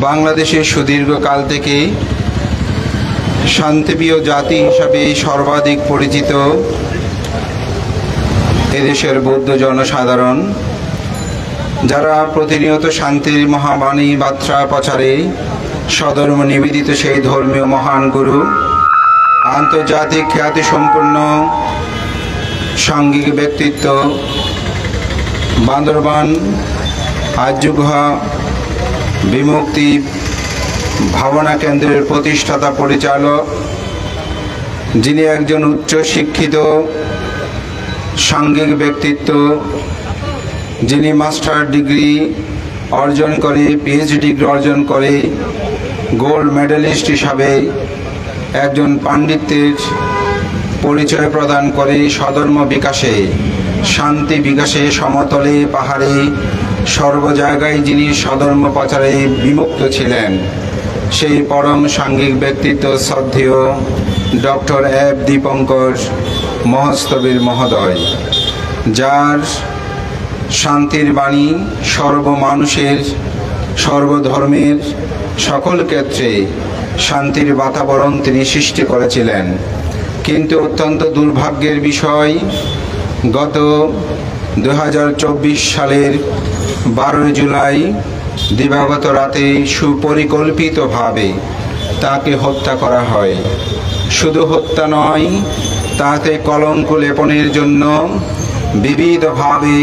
বাংলাদেশে সুদীর্ঘকাল থেকে শান্তিপ্রিয় জাতি হিসাবে সর্বাধিক পরিচিত এদেশের বৌদ্ধ জনসাধারণ, যারা প্রতিনিয়ত শান্তির মহাবাণী বার্তা প্রচারে সধর্ম নিবেদিত সেই ধর্মীয় মহান গুরু, আন্তর্জাতিক খ্যাতিসম্পন্ন সাঙ্গিক ব্যক্তিত্ব বান্দরবান আর্যগুহা বিমুক্তি ভাবনা কেন্দ্রের প্রতিষ্ঠাতা পরিচালক, যিনি একজন উচ্চ শিক্ষিত সাঙ্গিক ব্যক্তিত্ব, যিনি মাস্টার ডিগ্রি অর্জন করে পিএইচডি ডিগ্রি অর্জন করে, গোল্ড মেডেলিস্ট হিসাবে একজন পাণ্ডিত্যের পরিচয় প্রদান করে সধর্ম বিকাশে, শান্তি বিকাশে সমতলে পাহাড়ে সর্ব জায়গায় যিনি সধর্ম প্রচারে বিমুক্ত ছিলেন, সেই পরম সাঙ্গিক ব্যক্তিত্ব শ্রদ্ধেয় ডক্টর এফ দীপঙ্কর মহস্তবীর মহোদয়, যার শান্তির বাণী সর্বমানুষের, সর্বধর্মের সকল ক্ষেত্রে শান্তির বাতাবরণ তিনি সৃষ্টি করেছিলেন। কিন্তু অত্যন্ত দুর্ভাগ্যের বিষয়, গত দু হাজার চব্বিশ সালের বারোই জুলাই দিবাগত রাতে সুপরিকল্পিতভাবে তাকে হত্যা করা হয়। শুধু হত্যা নয়, তাতে কলঙ্ক লেপনের জন্য বিবিধভাবে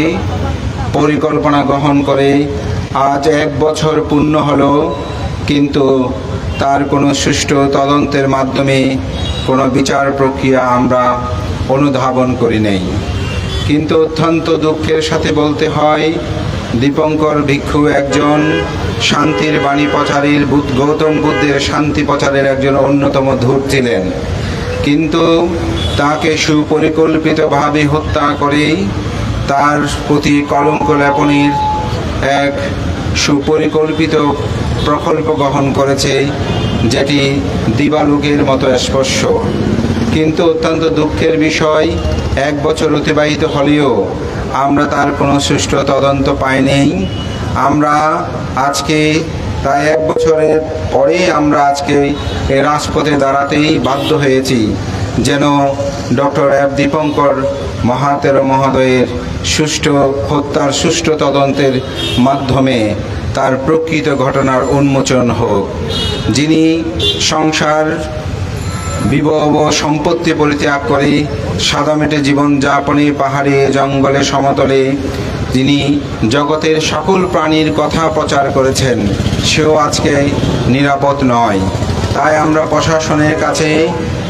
পরিকল্পনা গ্রহণ করে আজ এক বছর পূর্ণ হলো, কিন্তু তার কোনো সুষ্ঠু তদন্তের মাধ্যমে কোনো বিচার প্রক্রিয়া আমরা অনুধাবন করি নেই। কিন্তু অত্যন্ত দুঃখের সাথে বলতে হয়, দীপঙ্কর ভিক্ষু একজন শান্তির বাণী প্রচারের গৌতম বুদ্ধের শান্তি প্রচারের একজন অন্যতম ধূর ছিলেন। কিন্তু তাকে সুপরিকল্পিতভাবে হত্যা করে তার প্রতি কলঙ্ক লেপনের এক সুপরিকল্পিত প্রকল্প গ্রহণ করেছে, যেটি দিবালোকের মতো স্পর্শ। কিন্তু অত্যন্ত দুঃখের বিষয়, এক বছর অতিবাহিত হলেও আমরা তার কোনো সুষ্ঠু তদন্ত পাইনি আমরা আজকে প্রায় এক বছরের পরে আমরা আজকে রাজপথে দাঁড়াতেই বাধ্য হয়েছি যেন ডক্টর এফ দীপঙ্কর মহাতের মহোদয়ের সুষ্ঠু হত্যার সুষ্ঠু তদন্তের মাধ্যমে তার প্রকৃত ঘটনার উন্মোচন হোক। যিনি সংসার বিবাহ সম্পত্তি পরিত্যাগ করে সাদা সাদামেটে জীবনযাপনে পাহাড়ে, জঙ্গলে, সমতলে। তিনি জগতের সকল প্রাণীর কথা প্রচার করেছেন, সেও আজকে নিরাপদ নয়। তাই আমরা প্রশাসনের কাছে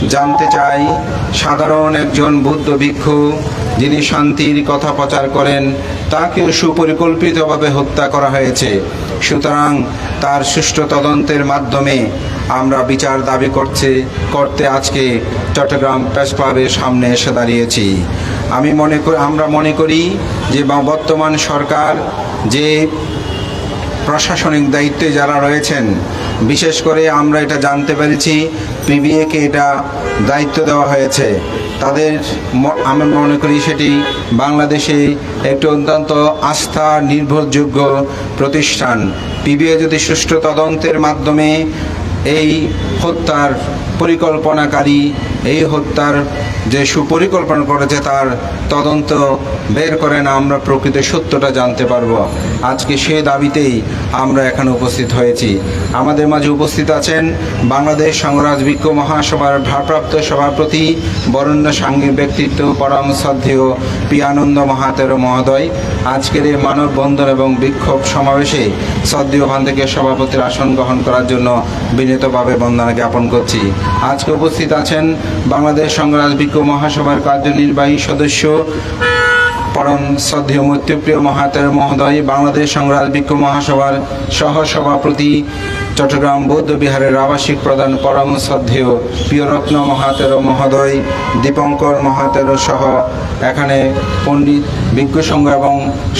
জানতে চাই, সাধারণ একজন বুদ্ধ ভিক্ষু যিনি শান্তির কথা প্রচার করেন তাকেও সুপরিকল্পিতভাবে হত্যা করা হয়েছে। সুতরাং তার সুষ্ঠু তদন্তের মাধ্যমে আমরা বিচার দাবি করছে, করতে আজকে চট্টগ্রাম প্রেস ক্লাবের সামনে এসে দাঁড়িয়েছি। আমি মনে করি, আমরা মনে করি যে বর্তমান সরকার যে প্রশাসনিক দায়িত্বে যারা রয়েছেন, বিশেষ করে আমরা এটা জানতে পেরেছি পিবিএকে এটা দায়িত্ব দেওয়া হয়েছে। তাদের আমি মনে করি সেটি বাংলাদেশে একটি অত্যন্ত আস্থা নির্ভরযোগ্য প্রতিষ্ঠান। পিবিএ যদি সুষ্ঠু তদন্তের মাধ্যমে এই হত্যার পরিকল্পনাকারী এই হত্যার যে সুপরিকল্পনা করেছে, তার তদন্ত বের করে না আমরা প্রকৃত সত্যটা জানতে পারব। আজকে সে দাবিতেই আমরা এখানে উপস্থিত হয়েছি। আমাদের মাঝে উপস্থিত আছেন বাংলাদেশ সংগ্রাজ বিক্ষ মহাসভার ভারপ্রাপ্ত সভাপতি বরণ্য সাংঘিক ব্যক্তিত্ব পরম শ্রদ্ধেয় পিয়ানন্দ মহাতের মহোদয়। আজকের এই মানববন্ধন এবং বিক্ষোভ সমাবেশে শ্রদ্ধেয় ওখান থেকে সভাপতির আসন গ্রহণ করার জন্য বিনীতভাবে বন্দনা জ্ঞাপন করছি। আজকে উপস্থিত আছেন বাংলাদেশ সংগ্রাজ বিক্ষ মহাসভার কার্যনির্বাহী সদস্য, পরম শ্রদ্ধেয় মৈত্রপ্রিয় মহাতের মহোদয়, বাংলাদেশ সংগ্রাজ বিক্ষ মহাসভার সহসভাপতি চট্টগ্রাম বৌদ্ধ বিহারের আবাসিক প্রধান পরম শ্রদ্ধেয় প্রিয়রত্ন মহাতের মহোদয়, দীপঙ্কর মহাতের সহ এখানে পণ্ডিত বিজ্ঞ সংঘ এবং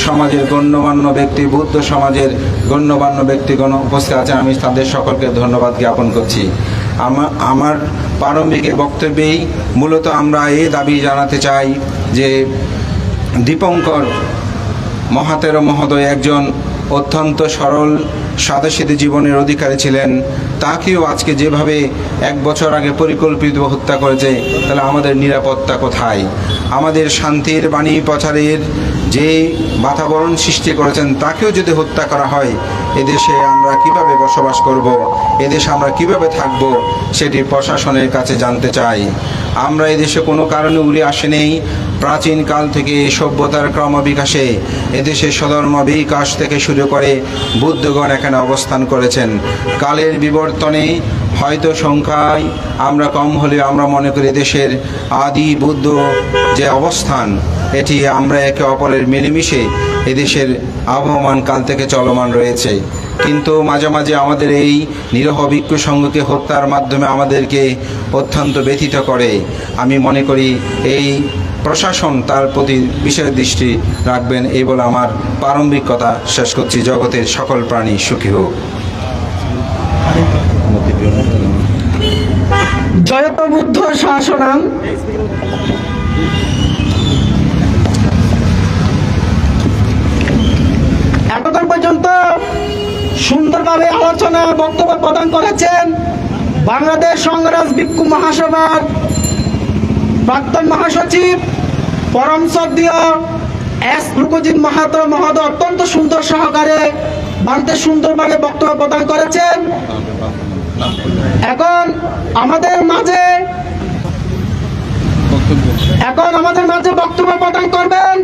সমাজের গণ্যমান্য ব্যক্তি, বৌদ্ধ সমাজের গণ্যমান্য ব্যক্তিগণ উপস্থিত আছেন। আমি তাদের সকলকে ধন্যবাদ জ্ঞাপন করছি। আমার আমার প্রারম্ভিক বক্তব্যেই মূলত আমরা এ দাবি জানাতে চাই যে দীপঙ্কর মহাতের মহোদয় একজন অত্যন্ত সরল সাদাশীতে জীবনের অধিকারী ছিলেন, তাকেও আজকে যেভাবে এক বছর আগে পরিকল্পিত হত্যা করেছে, তাহলে আমাদের নিরাপত্তা কোথায়? আমাদের শান্তির বাণী প্রচারের যে বাতাবরণ সৃষ্টি করেছেন, তাকেও যদি হত্যা করা হয়, এদেশে আমরা কীভাবে বসবাস করব? এদেশে আমরা কীভাবে থাকব? সেটি প্রশাসনের কাছে জানতে চাই। আমরা এদেশে কোনো কারণে উড়ে আসেনি। প্রাচীন কাল থেকে সভ্যতার ক্রমবিকাশে এদেশে সধর্ম বিকাশ থেকে শুরু করে বুদ্ধগণ এখানে অবস্থান করেছেন। কালের বিবর্তনে হয়তো সংখ্যায় আমরা কম হলেও আমরা মনে করি দেশের আদি বুদ্ধ যে অবস্থান, এটি আমরা একে অপরের মিলেমিশে এদেশের আবহমান কাল থেকে চলমান রয়েছে। কিন্তু মাঝে মাঝে আমাদের এই নিরহ ভিক্ষু সংঘকে হত্যার মাধ্যমে আমাদেরকে অত্যন্ত ব্যথিত করে। আমি মনে করি এই প্রশাসন তার প্রতি বিশেষ দৃষ্টি রাখবেন, এই বলে আমার প্রারম্ভিক কথা শেষ করছি। জগতের সকল প্রাণী সুখী হোক। জয়ত বুদ্ধ শাসনাং এতক্ষণ পর্যন্ত সুন্দরভাবে আলোচনা বক্তব্য প্রদান করেছেন বাংলাদেশ সংগ্রাম ভিক্ষু মহাসভার প্রাক্তন মহাসচিব, পরম শ্রদ্ধীয় এস রুকুজিৎ মাহাতো মহোদয় অত্যন্ত সুন্দর সহকারে বাড়িতে সুন্দরভাবে বক্তব্য প্রদান করেছেন। এখন আমাদের মাঝে এখন আমাদের মাঝে বক্তব্য প্রদান করবেন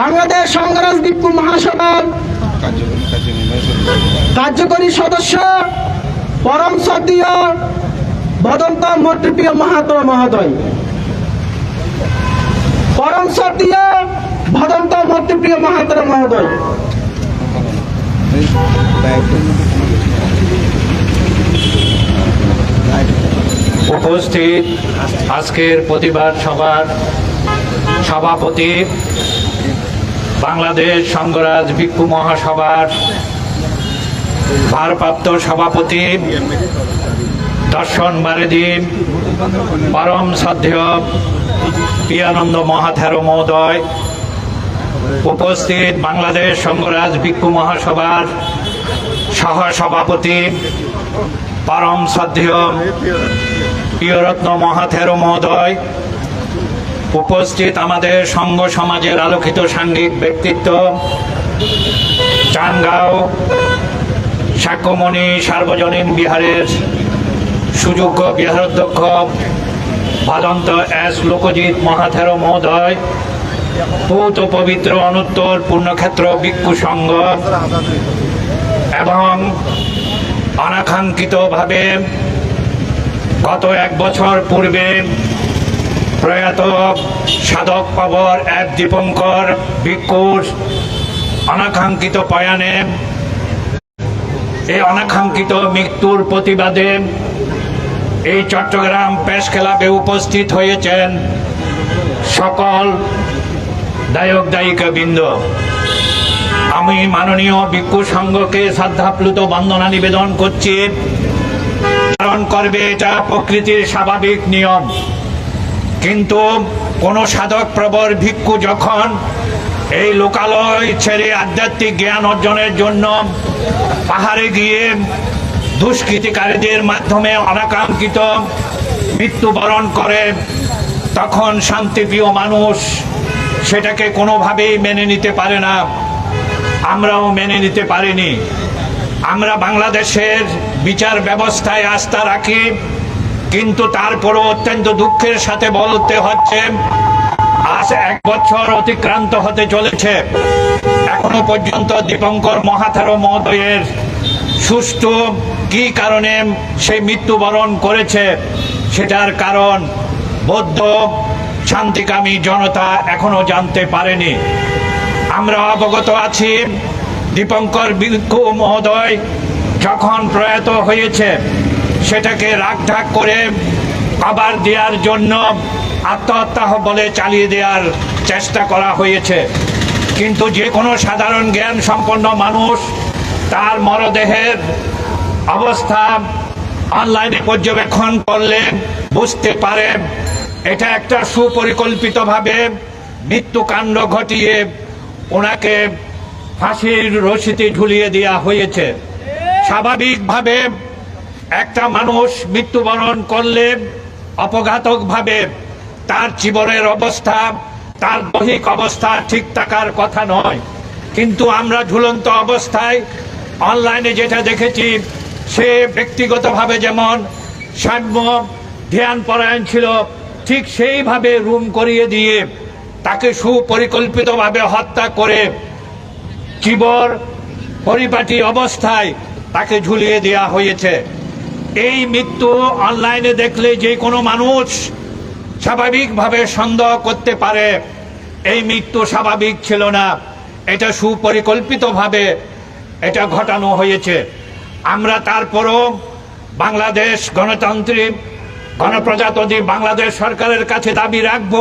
বাংলাদেশ সংগ্রাম বিক্ষু মহাসভার কার্যকরী সদস্য পরম শ্রদ্ধীয় বদন্ত মৈত্রীপ্রিয় মাহাতো মহোদয়। পরম শ্রদ্ধীয় ভদন্ত মৈত্রীপ্রিয় মাহাতো মহোদয়। উপস্থিত আজকের প্রতিবাদ সভার সভাপতি, বাংলাদেশ সংঘরাজ ভিক্ষু মহাসভার ভারপ্রাপ্ত সভাপতি দর্শন বারেদি, পরম শ্রদ্ধেয় পিয়ানন্দ মহাথেরো মহোদয়, উপস্থিত বাংলাদেশ সংঘরাজ ভিক্ষু মহাসভার সহ সভাপতি পরম শ্রদ্ধেয় প্রিয়রত্ন মহাথেরো মহোদয়, উপস্থিত আমাদের সংঘ সমাজের আলোকিত সাংঘিক ব্যক্তিত্ব, চানগাঁও সাক্ষ্যমণি সার্বজনীন বিহারের সুযোগ্য বিহারাধ্যক্ষ ভাদন্ত এস লোকজিৎ মহাথেরো মহোদয়, পৌত পবিত্র অনুত্তর পূর্ণক্ষেত্র ভিক্ষু সংঘ এবং অনাকাঙ্ক্ষিতভাবে গত এক বছর পূর্বে প্রয়াত সাধক পাবর এক দীপঙ্কর ভিক্ষুর অনাকাঙ্ক্ষিত পয়ানে এই অনাকাঙ্ক্ষিত মৃত্যুর প্রতিবাদে এই চট্টগ্রাম প্রেস ক্লাবে উপস্থিত হয়েছেন সকল দায়ক দায়িকা বৃন্দ আমি মাননীয় ভিক্ষু সংঘকে শ্রদ্ধাপ্লুত বন্দনা নিবেদন করছি। কারণ করবে এটা প্রকৃতির স্বাভাবিক নিয়ম। কিন্তু কোন সাধক প্রবর ভিক্ষু যখন এই লোকালয় ছেড়ে আধ্যাত্মিক জ্ঞান অর্জনের জন্য পাহাড়ে গিয়ে দুষ্কৃতিকারীদের মাধ্যমে অনাকাঙ্ক্ষিত মৃত্যুবরণ করে, তখন শান্তিপ্রিয় মানুষ সেটাকে কোনোভাবেই মেনে নিতে পারে না। আমরাও মেনে নিতে পারিনি। আমরা বাংলাদেশের বিচার ব্যবস্থায় আস্থা রাখি, কিন্তু তারপরও অত্যন্ত দুঃখের সাথে বলতে হচ্ছে আজ এক বছর অতিক্রান্ত হতে চলেছে। এখনও পর্যন্ত দীপঙ্কর মহাথারো মহোদয়ের সুষ্ঠু কি কারণে সে মৃত্যুবরণ করেছে সেটার কারণ বৌদ্ধ শান্তিকামী জনতা এখনও জানতে পারেনি। আমরা অবগত আছি দীপঙ্কর ভিক্ষু মহোদয় যখন প্রয়াত হয়েছে, সেটাকে রাগঢাক করে কবার দেওয়ার জন্য আত্মহত্যা বলে চালিয়ে দেওয়ার চেষ্টা করা হয়েছে। কিন্তু যে কোনো সাধারণ জ্ঞান সম্পন্ন মানুষ তার মরদেহের অবস্থা অনলাইনে পর্যবেক্ষণ করলে বুঝতে পারে। এটা একটা সুপরিকল্পিতভাবে মৃত্যুকাণ্ড ঘটিয়ে ওনাকে ফাঁসির রশিতে ঝুলিয়ে দেওয়া হয়েছে। স্বাভাবিকভাবে একটা মানুষ মৃত্যুবরণ করলে অপঘাতকভাবে তার জীবনের অবস্থা, তার দৈহিক অবস্থা ঠিক থাকার কথা নয়। কিন্তু আমরা ঝুলন্ত অবস্থায় অনলাইনে যেটা দেখেছি, সে ব্যক্তিগতভাবে যেমন সাম্য ধ্যান পরায়ণ ছিল, ঠিক সেইভাবে রুম করিয়ে দিয়ে তাকে সুপরিকল্পিতভাবে হত্যা করে চিবর পরিপাটি অবস্থায় তাকে ঝুলিয়ে দেওয়া হয়েছে। এই মৃত্যু অনলাইনে দেখলে যে কোনো মানুষ স্বাভাবিকভাবে সন্দেহ করতে পারে, এই মৃত্যু স্বাভাবিক ছিল না। এটা সুপরিকল্পিতভাবে এটা ঘটানো হয়েছে। আমরা তারপরও বাংলাদেশ গণতান্ত্রিক গণপ্রজাতন্ত্রী বাংলাদেশ সরকারের কাছে দাবি রাখব,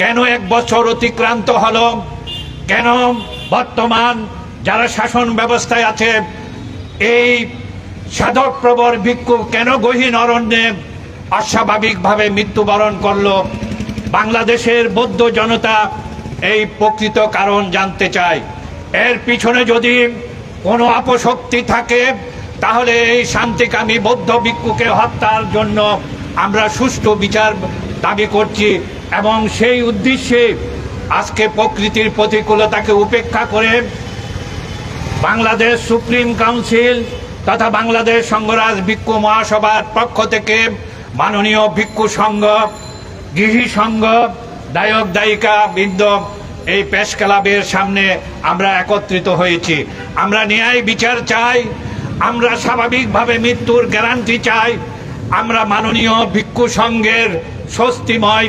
কেন এক বছর অতিক্রান্ত হলো, কেন বর্তমান যারা শাসন ব্যবস্থায় আছে, এই সাধক প্রবর ভিক্ষু কেন গহীন অরণ্যে অস্বাভাবিকভাবে মৃত্যুবরণ করল? বাংলাদেশের বৌদ্ধ জনতা এই প্রকৃত কারণ জানতে চায়। এর পিছনে যদি কোনো অপশক্তি থাকে, তাহলে এই শান্তিকামী বৌদ্ধ ভিক্ষুকে হত্যার জন্য আমরা সুষ্ঠু বিচার দাবি করছি এবং সেই উদ্দেশ্যে আজকে প্রকৃতির প্রতিকূলতাকে উপেক্ষা করে বাংলাদেশ সুপ্রিম কাউন্সিল তথা বাংলাদেশ সংঘরাজ ভিক্ষু মহাসভার পক্ষ থেকে মাননীয় ভিক্ষু সংঘ, গৃহী সংঘ, দায়ক, দায়িকা বৃন্দ এই প্রেস ক্লাবের সামনে আমরা একত্রিত হয়েছি। আমরা ন্যায় বিচার চাই, আমরা স্বাভাবিকভাবে মৃত্যুর গ্যারান্টি চাই, আমরা মাননীয় ভিক্ষু সংঘের স্বস্তিময়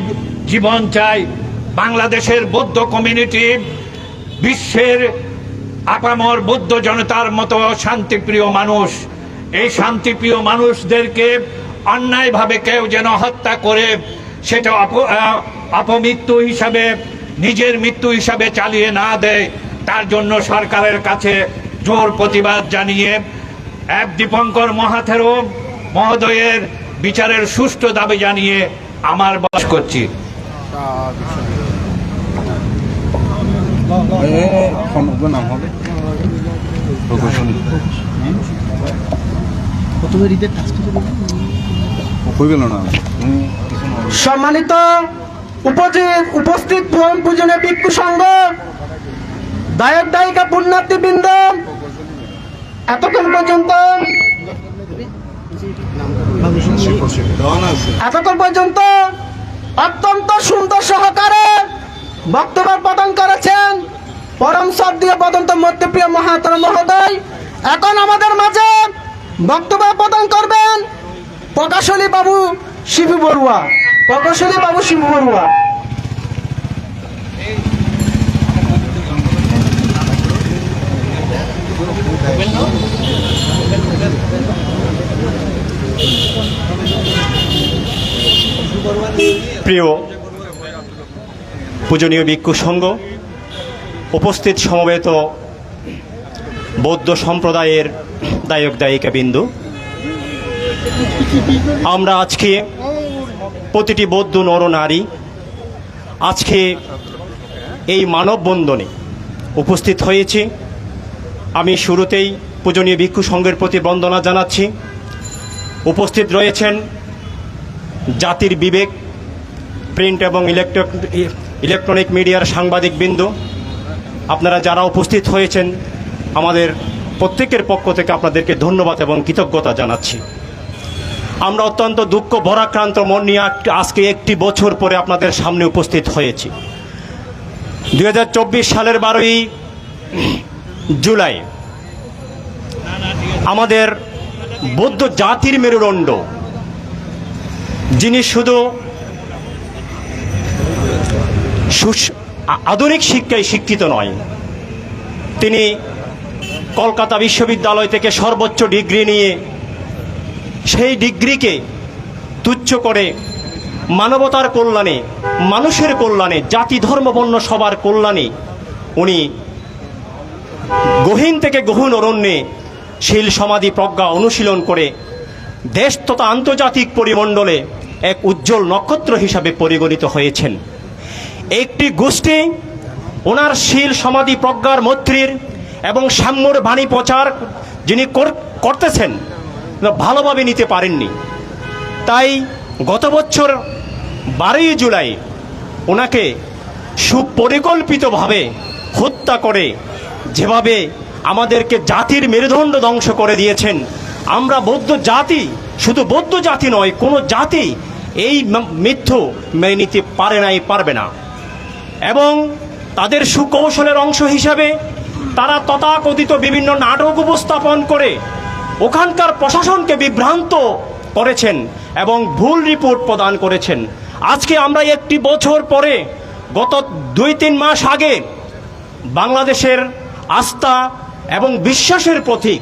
জীবন চাই। বাংলাদেশের বৌদ্ধ কমিউনিটি বিশ্বের আপামর বৌদ্ধ জনতার মতো শান্তিপ্রিয় মানুষ, এই শান্তিপ্রিয় মানুষদেরকে অন্যায়ভাবে কেউ যেন হত্যা করে, সেটা অপ- অপমৃত্যু হিসাবে, নিজের মৃত্যু হিসাবে চালিয়ে না দেয়, তার জন্য সরকারের কাছে জোর প্রতিবাদ জানিয়ে এক দীপঙ্কর মহাথেরো মহোদয়ের বিচারের সুষ্ঠু দাবি জানিয়ে আমার বাস করছি। নাম হবে। সম্মানিত উপজি- উপস্থিত ভ্রমণ পূজনে ভিক্ষু সংঘ দায়ক দায়িকা পুণ্যার্থীবৃন্দ এতক্ষণ পর্যন্ত এতক্ষণ পর্যন্ত অত্যন্ত সুন্দর সহকারে বক্তব্য প্রদান করেছেন পরম শ্রদ্ধীয় পদন্ত মধ্যপ্রিয় মহাতর মহোদয়, এখন আমাদের মাঝে বক্তব্য প্রদান করবেন প্রকাশনী বাবু শিবু বড়ুয়া। প্রকাশনী বাবু শিবু বড়ুয়া। প্রিয়, পূজনীয় ভিক্ষু সংঘ উপস্থিত সমবেত বৌদ্ধ সম্প্রদায়ের দায়ক দায়িকা বিন্দু। আমরা আজকে প্রতিটি বৌদ্ধ নর নারী আজকে এই মানববন্ধনে উপস্থিত হয়েছি। আমি শুরুতেই পূজনীয় ভিক্ষু সংঘের প্রতি বন্দনা জানাচ্ছি। উপস্থিত রয়েছেন জাতির বিবেক, প্রিন্ট এবং ইলেকট্রো ইলেকট্রনিক মিডিয়ার সাংবাদিক বিন্দু। আপনারা যারা উপস্থিত হয়েছেন, আমাদের প্রত্যেকের পক্ষ থেকে আপনাদেরকে ধন্যবাদ এবং কৃতজ্ঞতা জানাচ্ছি। আমরা অত্যন্ত দুঃখ, ভরাক্রান্ত মন নিয়ে আজকে একটি বছর পরে আপনাদের সামনে উপস্থিত হয়েছি। দু হাজার চব্বিশ সালের বারোই জুলাই, আমাদের বৌদ্ধ জাতির মেরুদণ্ড, যিনি শুধু আধুনিক শিক্ষায় শিক্ষিত নয়। তিনি কলকাতা বিশ্ববিদ্যালয় থেকে সর্বোচ্চ ডিগ্রি নিয়ে সেই ডিগ্রিকে তুচ্ছ করে মানবতার কল্যাণে, মানুষের কল্যাণে, জাতি, ধর্ম, বর্ণ, সবার কল্যাণে উনি গহীন থেকে গহীন অরণ্যে শীল সমাধি প্রজ্ঞা অনুশীলন করে দেশ তথা আন্তর্জাতিক পরিমণ্ডলে এক উজ্জ্বল নক্ষত্র হিসাবে পরিগণিত হয়েছেন। একটি গোষ্ঠী, ওনার শীল সমাধি প্রজ্ঞার মৈত্রীর এবং সাম্যর বাণী প্রচার যিনি কর- করতেছেন ভালোভাবে নিতে পারেননি। তাই গত বছর বারোই জুলাই ওনাকে সুপরিকল্পিতভাবে হত্যা করে যেভাবে আমাদেরকে জাতির মেরুদণ্ড ধ্বংস করে দিয়েছেন, আমরা বৌদ্ধ জাতি, শুধু বৌদ্ধ জাতি নয়, কোনো জাতি এই ম- মৃত্যু মেনে নিতে পারে নাই, পারবে না। এবং তাদের সুকৌশলের অংশ হিসাবে তারা তথাকথিত বিভিন্ন নাটক উপস্থাপন করে ওখানকার প্রশাসনকে বিভ্রান্ত করেছেন এবং ভুল রিপোর্ট প্রদান করেছেন। আজকে আমরা একটি বছর পরে, গত দুই তিন মাস আগে বাংলাদেশের আস্থা এবং বিশ্বাসের প্রতীক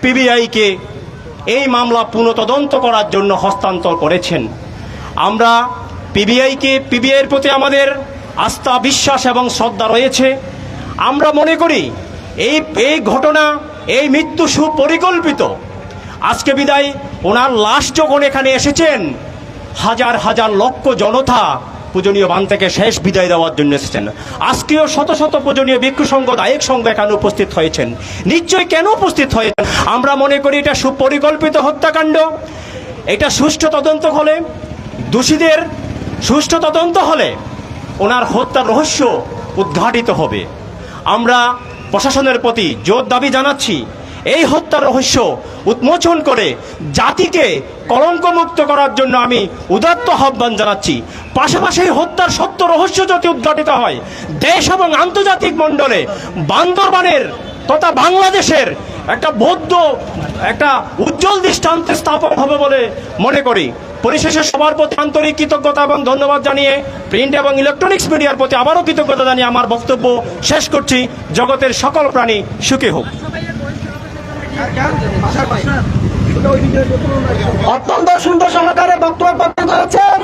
পিবিআইকে এই মামলা পুনঃতদন্ত করার জন্য হস্তান্তর করেছেন। আমরা পিবিআইকে, পিবিআইয়ের প্রতি আমাদের আস্থা, বিশ্বাস এবং শ্রদ্ধা রয়েছে। আমরা মনে করি, এই এই ঘটনা, এই মৃত্যু সুপরিকল্পিত। আজকে বিদায়, ওনার লাশ যখন এখানে এসেছেন, হাজার হাজার লক্ষ জনতা পূজনীয় বান থেকে শেষ বিদায় দেওয়ার জন্য এসেছেন। আজকেও শত শত পূজনীয় ভিক্ষু সংঘ, দায়ক সংঘ এখানে উপস্থিত হয়েছেন। নিশ্চয়ই কেন উপস্থিত হয়েছেন? আমরা মনে করি এটা সুপরিকল্পিত হত্যাকাণ্ড। এটা সুষ্ঠু তদন্ত হলে, দোষীদের সুষ্ঠু তদন্ত হলে ওনার হত্যার রহস্য উদ্ঘাটিত হবে। আমরা প্রশাসনের প্রতি জোর দাবি জানাচ্ছি, এই হত্যার রহস্য উন্মোচন করে জাতিকে কলঙ্কমুক্ত করার জন্য আমি উদাত্ত আহ্বান জানাচ্ছি। পাশাপাশি হত্যার সত্য রহস্য যদি উদ্ঘাটিত হয়, দেশ এবং আন্তর্জাতিক মণ্ডলে বান্দরবানের তথা বাংলাদেশের একটা বৌদ্ধ, একটা উজ্জ্বল দৃষ্টান্ত স্থাপন হবে বলে মনে করি। পরিশেষে সবার প্রতি আন্তরিক কৃতজ্ঞতা এবং ধন্যবাদ জানিয়ে প্রিন্ট এবং ইলেকট্রনিক্স মিডিয়ার প্রতি আবারও কৃতজ্ঞতা জানিয়ে আমার বক্তব্য শেষ করছি। জগতের সকল প্রাণী সুখী হোক। অত্যন্ত সুন্দর সহকারে বক্তব্য প্রদান করেছেন।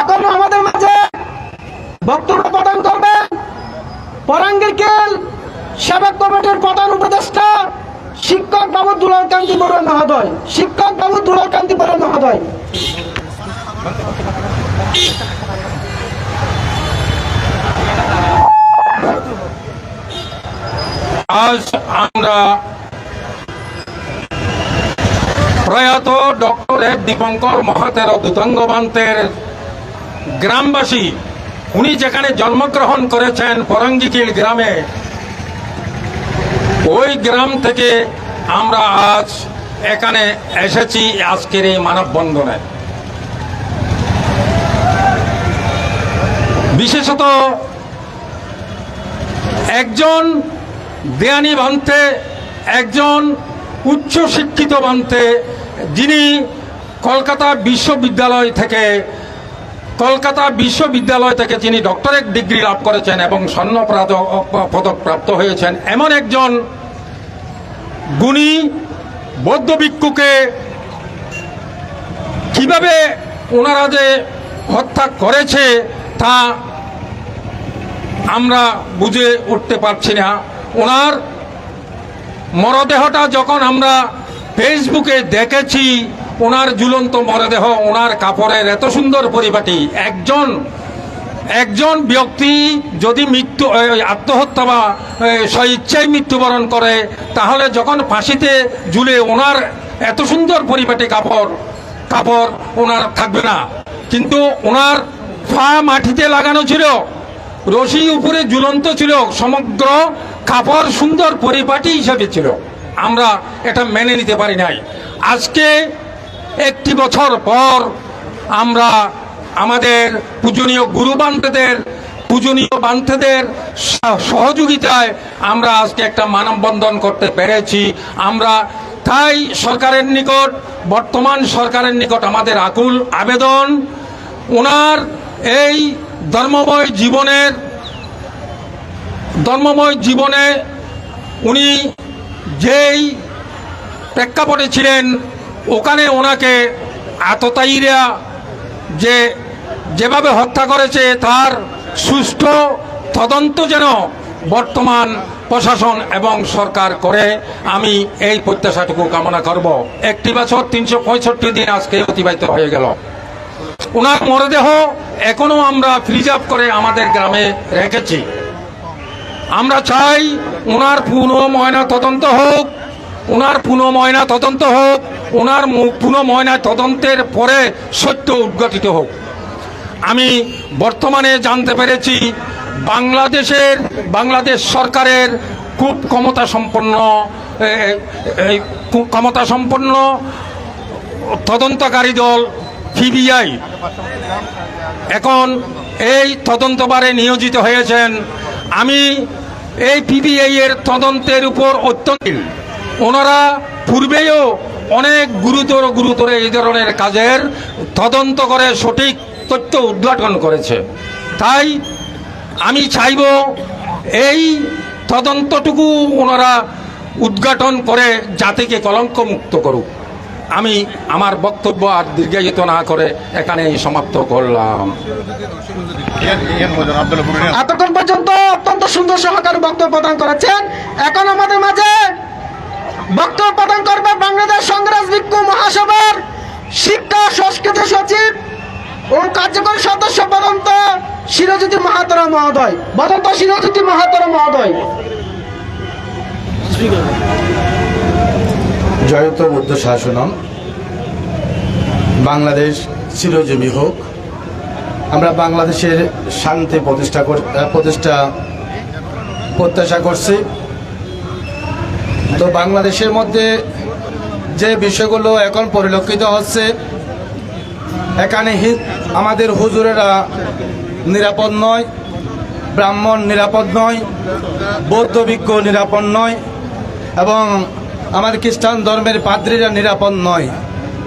এখন আমাদের মাঝে বক্তব্য প্রদান করবেন পরাঙ্গীর কেল সেবক কমিটির প্রধান উপদেষ্টা শিক্ষক বাবু দুলাল কান্তি বড়ুয়া মহোদয়। শিক্ষক বাবু দুলাল কান্তি বড়ুয়া মহোদয়। আজ আমরা প্রয়াত ডক্টর এফ দীপঙ্কর মহাতের দুতঙ্গবান্তের গ্রামবাসী, উনি যেখানে জন্মগ্রহণ করেছেন পরঙ্গিকিল গ্রামে, ওই গ্রাম থেকে আমরা আজ এখানে এসেছি আজকের এই মানববন্ধনে। বিশেষত একজন দেয়ানি বান্তে একজন উচ্চ শিক্ষিত বান্তে যিনি কলকাতা বিশ্ববিদ্যালয় থেকে, কলকাতা বিশ্ববিদ্যালয় থেকে যিনি ডক্টরেট ডিগ্রি লাভ করেছেন এবং স্বর্ণ পদক প্রাপ্ত হয়েছেন। এমন একজন গুণী বৌদ্ধ ভিক্ষুকে কীভাবে ওনারা যে হত্যা করেছে তা আমরা বুঝে উঠতে পারছি না। ওনার মরদেহটা যখন আমরা ফেসবুকে দেখেছি, ওনার ঝুলন্ত মরদেহ, ওনার কাপড়ের এত সুন্দর পরিপাটি, একজন একজন ব্যক্তি যদি মৃত্যু আত্মহত্যা বা স্বইচ্ছায় মৃত্যুবরণ করে, তাহলে যখন ফাঁসিতে ঝুলে ওনার এত সুন্দর পরিপাটি কাপড় কাপড় ওনার থাকবে না। কিন্তু ওনার পা মাটিতে লাগানো ছিল, রশি উপরে ঝুলন্ত ছিল, সমগ্র কাপড় সুন্দর পরিপাটি হিসাবে ছিল। আমরা এটা মেনে নিতে পারি নাই। আজকে একটি বছর পর আমরা আমাদের পূজনীয় গুরু বান্তেদের পূজনীয় বান্তেদের স- সহযোগিতায় আমরা আজকে একটা মানববন্ধন করতে পেরেছি। আমরা তাই সরকারের নিকট, বর্তমান সরকারের নিকট আমাদের আকুল আবেদন। ওনার এই ধর্মময় জীবনের, ধর্মময় জীবনে উনি যেই প্রেক্ষাপটে ছিলেন, ওখানে ওনাকে আততায়ীরা যে যেভাবে হত্যা করেছে, তার সুষ্ঠু তদন্ত যেন বর্তমান প্রশাসন এবং সরকার করে, আমি এই প্রত্যাশাটুকু কামনা করব। একটি বছর তিনশো পঁয়ষট্টি দিন আজকে অতিবাহিত হয়ে গেল। ওনার মরদেহ এখনও আমরা প্রিজার্ভ করে আমাদের গ্রামে রেখেছি। আমরা চাই ওনার পুনঃ ময়না তদন্ত হোক ওনার পুনঃ ময়না তদন্ত হোক ওনার পুনঃ ময়না তদন্তের পরে সত্য উদ্ঘাটিত হোক। আমি বর্তমানে জানতে পেরেছি বাংলাদেশের, বাংলাদেশ সরকারের খুব ক্ষমতা সম্পন্ন ক্ষমতা সম্পন্ন তদন্তকারী দল সিবিআই। এখন এই তদন্তবারে নিয়োজিত হয়েছেন। আমি এই পিবিআই এর তদন্তের উপর অত্যন্ত ওনারা পূর্বেও অনেক গুরুতর গুরুতর এই ধরনের কাজের তদন্ত করে সঠিক তথ্য উদ্ঘাটন করেছে। তাই আমি চাইব এই তদন্তটুকু ওনারা উদ্ঘাটন করে জাতিকে কলঙ্ক মুক্ত করুক। আমি আমার বক্তব্য আর দীর্ঘায়িত না করে এখানেই সমাপ্ত করলাম। এতক্ষণ পর্যন্ত অত্যন্ত সুন্দর সহকারে বক্তব্য প্রদান করেছেন। এখন আমাদের মাঝে বক্তব্য প্রদান করবে বাংলাদেশ ভিক্ষু মহাসভার শিক্ষা সংস্কৃতি সচিব ও কার্যকরী সদস্য বদন্ত শিরজ্যোতি মহাতরা মহোদয়। বদন্ত শিরজ্যোতি মহাতরা মহোদয়। জয়ত বুদ্ধ শাসনম। বাংলাদেশ চিরজীবী হোক। আমরা বাংলাদেশের শান্তি প্রতিষ্ঠা প্রতিষ্ঠা প্রত্যাশা করছি। তো বাংলাদেশের মধ্যে যে বিষয়গুলো এখন পরিলক্ষিত হচ্ছে এখানে আমাদের হুজুরেরা নিরাপদ নয়, ব্রাহ্মণ নিরাপদ নয়, বৌদ্ধ ভিক্ষু নিরাপদ নয়, এবং আমাদের খ্রিস্টান ধর্মের পাদ্রীরা নিরাপদ নয়।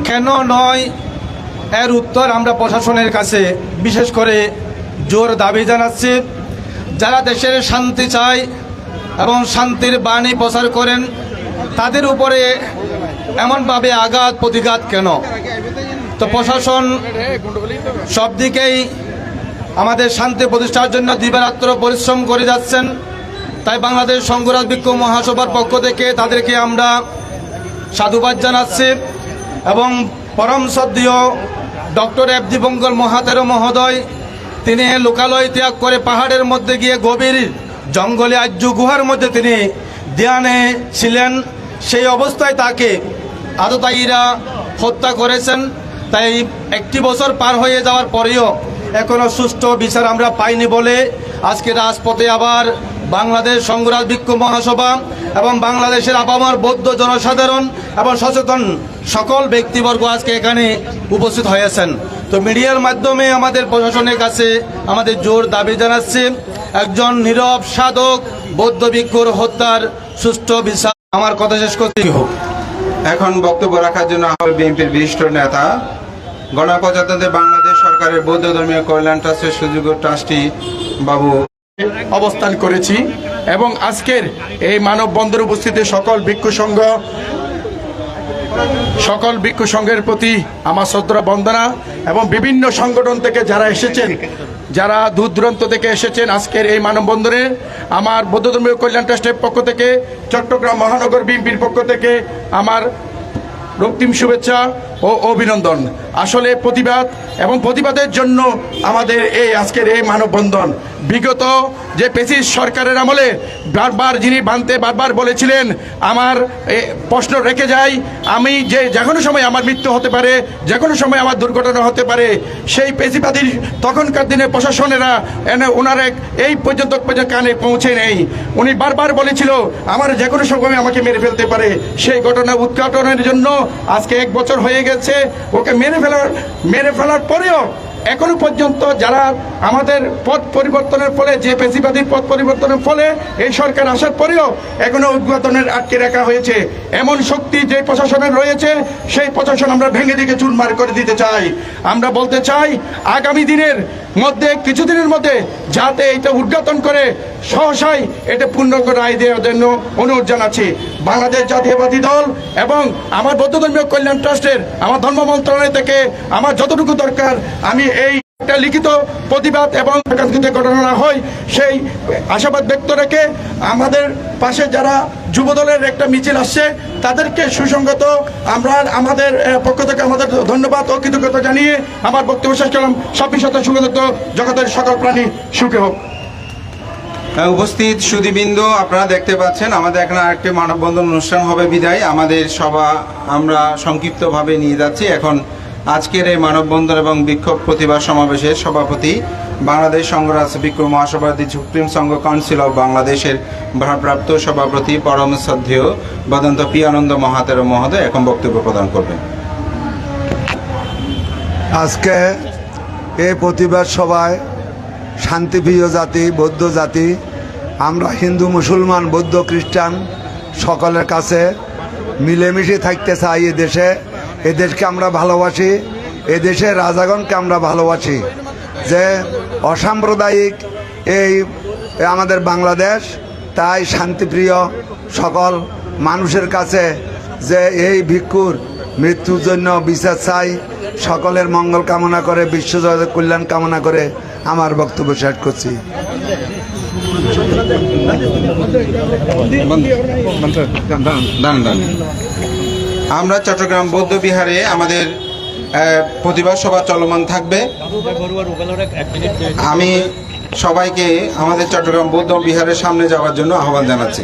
কেন নয়? এর উত্তর আমরা প্রশাসনের কাছে বিশেষ করে জোর দাবি জানাচ্ছি। যারা দেশের শান্তি চায় এবং শান্তির বাণী প্রচার করেন, তাদের উপরে এমনভাবে আঘাত, প্রতিঘাত কেন? তো প্রশাসন সব দিকেই আমাদের শান্তি প্রতিষ্ঠার জন্য দিবারাত্র পরিশ্রম করে যাচ্ছেন। তাই বাংলাদেশ সংঘরাজ বিক্ষোভ মহাসভার পক্ষ থেকে তাদেরকে আমরা সাধুবাদ জানাচ্ছি এবং পরম সদ্যীয় ডক্টর এফ দীপঙ্কর মহাতের মহোদয়, তিনি লোকালয় ত্যাগ করে পাহাড়ের মধ্যে গিয়ে গভীর জঙ্গলে আজ্জু গুহার মধ্যে তিনি ধ্যানে ছিলেন। সেই অবস্থায় তাকে আততায়ীরা হত্যা করেছেন। তাই একটি বছর পার হয়ে যাওয়ার পরেও এখনও সুষ্ঠু বিচার আমরা পাইনি বলে আজকে রাজপথে আবার বাংলাদেশ সংগ্রাম বিক্ষোভ মহাসভা এবং বাংলাদেশের আপামার বৌদ্ধ জনসাধারণ এবং সচেতন সকল ব্যক্তিবর্গ আজকে এখানে উপস্থিত হয়েছেন। তো মিডিয়ার মাধ্যমে আমাদের প্রশাসনের কাছে আমাদের জোর দাবি জানাচ্ছে, একজন নীরব সাধক বৌদ্ধ ভিক্ষুর হত্যার সুষ্ঠু বিচার আমার কথা শেষ করতে হোক এখন বক্তব্য রাখার জন্য আমার বিএনপির বিশিষ্ট নেতা, গণপ্রজাতন্ত্রী বাংলাদেশ সরকারের বৌদ্ধ ধর্মীয় কল্যাণ ট্রাস্টের সুযোগ ট্রাস্টি বাবু। অবস্থান করেছি এবং আজকের এই মানব বন্দর উপস্থিতি সকল ভিক্ষু সংঘ সকল ভিক্ষু সংঘের প্রতি আমার শ্রদ্ধা, বন্দনা এবং বিভিন্ন সংগঠন থেকে যারা এসেছেন, যারা দূর দূরান্ত থেকে এসেছেন আজকের এই মানববন্ধনে, আমার বৌদ্ধ ধর্মীয় কল্যাণ ট্রাস্টের পক্ষ থেকে, চট্টগ্রাম মহানগর বিএনপির পক্ষ থেকে, আমার রক্তিম শুভেচ্ছা ও অভিনন্দন। আসলে প্রতিবাদ এবং প্রতিবাদের জন্য আমাদের এই আজকের এই মানববন্ধন। বিগত যে পেসিস সরকারের আমলে বারবার যিনি বানতে বারবার বলেছিলেন, আমার প্রশ্ন রেখে যাই, আমি যে যে কোনো সময় আমার মৃত্যু হতে পারে যে কোনো সময় আমার দুর্ঘটনা হতে পারে, সেই পেশিবাদীর তখনকার দিনে প্রশাসনেরা এনে ওনার এক এই পর্যন্ত কানে পৌঁছে নেই। উনি বারবার বলেছিল, আমার যে কোনো সময় আমাকে মেরে ফেলতে পারে, সেই ঘটনা উদ্ঘাটনের জন্য আজকে এক বছর হয়ে গেছে, ওকে মেরে ফেলার মেরে ফেলার পরেও এখনও পর্যন্ত যারা আমাদের পথ পরিবর্তনের ফলে, যে পেশিবাদীর পথ পরিবর্তনের ফলে এই সরকার আসার পরেও এখনও উদ্বোধনের আটকে রাখা হয়েছে। এমন শক্তি যে প্রশাসনের রয়েছে, সেই প্রশাসন আমরা ভেঙে দিকে চুরমার করে দিতে চাই। আমরা বলতে চাই, আগামী দিনের মধ্যে, কিছুদিনের মধ্যে যাতে এটা উদ্ঘাটন করে সহসাই এটা পূর্ণাঙ্গ রায় দেওয়ার জন্য অনুরোধ জানাচ্ছি। বাংলাদেশ জাতীয়বাদী দল এবং আমার বৌদ্ধ ধর্মীয় কল্যাণ ট্রাস্টের, আমার ধর্ম মন্ত্রণালয় থেকে আমার যতটুকু দরকার, আমি এই একটা লিখিত প্রতিবাদ এবং ঘটনা হয়, সেই আশাবাদ ব্যক্ত রেখে আমাদের পাশে যারা যুবদলের একটা মিছিল আসছে, তাদেরকে সুসংগত আমরা আমাদের পক্ষ থেকে আমাদের ধন্যবাদ ও কৃতজ্ঞতা জানিয়ে আমার বক্তব্য শেষ করলাম। ছাব্বিশ শত সুগত জগতের সকল প্রাণী সুখে হোক। উপস্থিত সুদীবিন্দু, আপনারা দেখতে পাচ্ছেন, আমাদের এখানে আরেকটি মানববন্ধন অনুষ্ঠান হবে বিদায়। আমাদের সভা আমরা সংক্ষিপ্তভাবে নিয়ে যাচ্ছি। এখন আজকের এই মানববন্ধন এবং বিক্ষোভ প্রতিবাদ সমাবেশের সভাপতি বাংলাদেশ সংঘরাজ বিক্রম মহাসভাপতি সুপ্রিম সংঘ কাউন্সিল অব বাংলাদেশের ভারপ্রাপ্ত সভাপতি পরম শ্রদ্ধেয় বদন্ত পিয়ানন্দ মহাতের মহোদয় এখন বক্তব্য প্রদান করবেন। আজকে এই প্রতিবাদ সভায় শান্তিপ্রিয় জাতি, বৌদ্ধ জাতি, আমরা হিন্দু, মুসলমান, বৌদ্ধ, খ্রিস্টান সকলের কাছে মিলেমিশে থাকতে চাই এ দেশে। এদেশকে আমরা ভালোবাসি, এদেশের রাজাগণকে আমরা ভালোবাসি। যে অসাম্প্রদায়িক এই আমাদের বাংলাদেশ, তাই শান্তিপ্রিয় সকল মানুষের কাছে যে এই ভিক্ষুর মৃত্যুর জন্য বিচার চাই, সকলের মঙ্গল কামনা করে বিশ্বজগতের কল্যাণ কামনা করে আমার বক্তব্য শেষ করছি। আমরা চট্টগ্রাম বৌদ্ধ বিহারে আমাদের প্রতিবাদ সভা চলমান থাকবে। আমি সবাইকে আমাদের চট্টগ্রাম বৌদ্ধ বিহারের সামনে যাওয়ার জন্য আহ্বান জানাচ্ছি।